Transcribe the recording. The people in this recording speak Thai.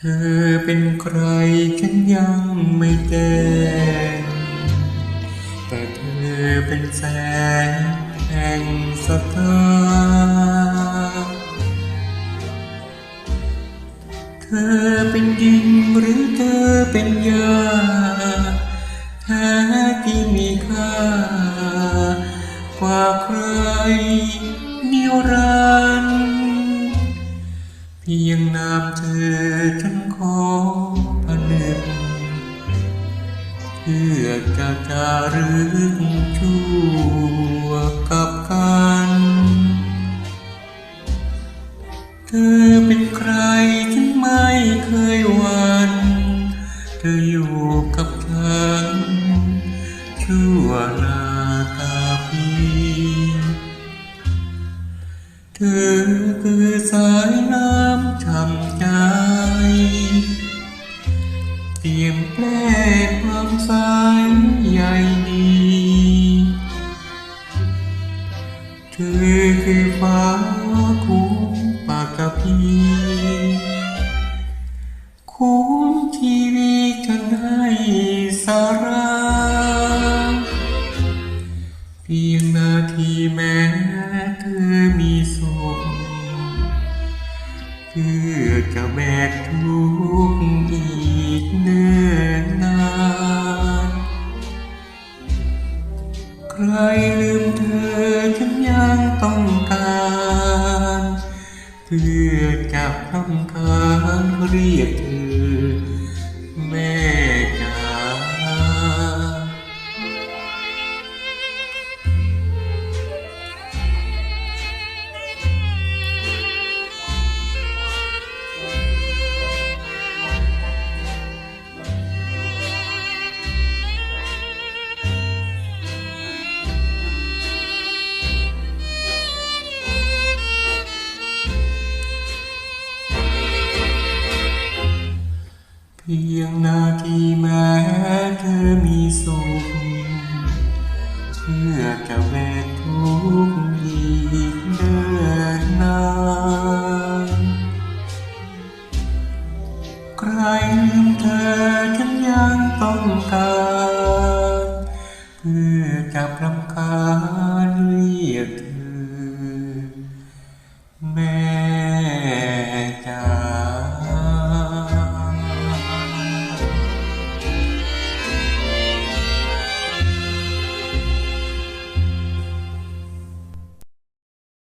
เธอเป็นใครฉันยังไม่แจ้งแต่เธอเป็นแสงแห่งสตาเธอเป็นดินหรือเธอเป็นยาแท้ที่มีค่ากว่าใครนิรันดร์เพียงนามเธอ พื่อจะจารึกชั่วกับกัน เธอเป็นใครฉันไม่เคยวัน เธออยู่กับฉันชั่วนาตาพีเธอคือสายน้ำช่ำใจ ยมแปลความสายใยดีเธอคือฟ้าคุ้มปากกะพีคุ้มชีวิตฉันให้สาราเพียงนาทีแม้เธอมีสุขเพื่อจะแบกทุกข์อี ใครลืมเธอฉันยังต้องการเพื่อจะทำคานเรียกเธอ พียงนาทีแม้เธอมีสุข เชื่อจะแบกทุกอีกเดินนา